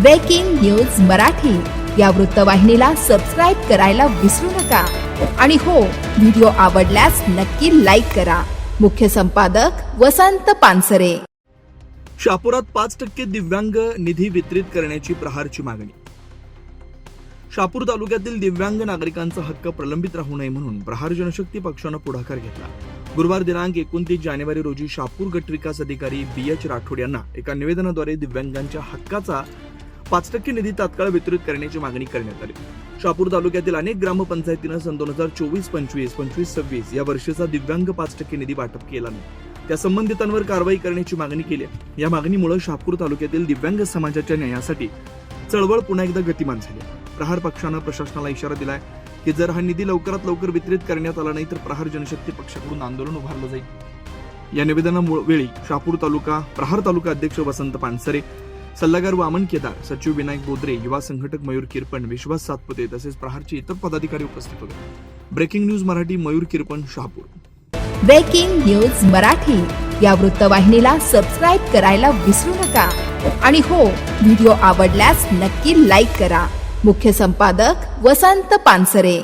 Breaking news Marathi या वृत्तवाहिनीला subscribe करायला विसरू नका. आणि हो व्हिडिओ आवडल्यास नक्की लाईक करा. मुख्य संपादक वसंत पानसरे. शापुरात पाच टक्के दिव्यांग निधी वितरित करण्याची प्रहारची मागणी. शापूर तालुक्यातील दिव्यांग नागरिकांचा हक्क प्रलंबित राहू नये म्हणून प्रहार जनशक्ती पक्षानं पुढाकार घेतला. गुरुवार दिनांक एकोणतीस जानेवारी रोजी शापूर गट विकास अधिकारी बी एच राठोड यांना एका निवेदनाद्वारे दिव्यांगांच्या हक्काचा पाच टक्के निधी तात्काळ वितरित करण्याची मागणी करण्यात आली. शहापूर तालुक्यातील अनेक ग्रामपंचायतीनं सन दोन हजार चोवीस पंचवीस पंचवीस सव्वीस या वर्षीचा दिव्यांग पाच टक्के निधी वाटप केला नाही. त्या संबंधितांवर कारवाई करण्याची मागणी केली या मागणीमुळे शहापूर तालुक्यातील दिव्यांग समाजाच्या न्यायासाठी चळवळ पुन्हा एकदा गतिमान झाली प्रहार पक्षानं प्रशासनाला इशारा दिलाय की जर हा निधी लवकरात लवकर वितरित करण्यात आला नाही तर प्रहार जनशक्ती पक्षाकडून आंदोलन उभारलं जाईल. या निवेदनावेळी शहापूर तालुका प्रहार तालुका अध्यक्ष वसंत पानसरे सल्लागार वामन केदार सचिव विनायक बोद्रे युवा संघटक मयूर किरपण विश्वास सातपुते तसेच प्रहारचे इतर पदाधिकारी उपस्थित होते. Breaking news Marathi Mayur Kirpan Shahapur. Breaking news Marathi या वृत्तवाहिनीला सबस्क्राईब करायला विसरू नका. आणि हो व्हिडिओ आवडल्यास नक्की लाईक करा. मुख्य संपादक वसंत पानसरे.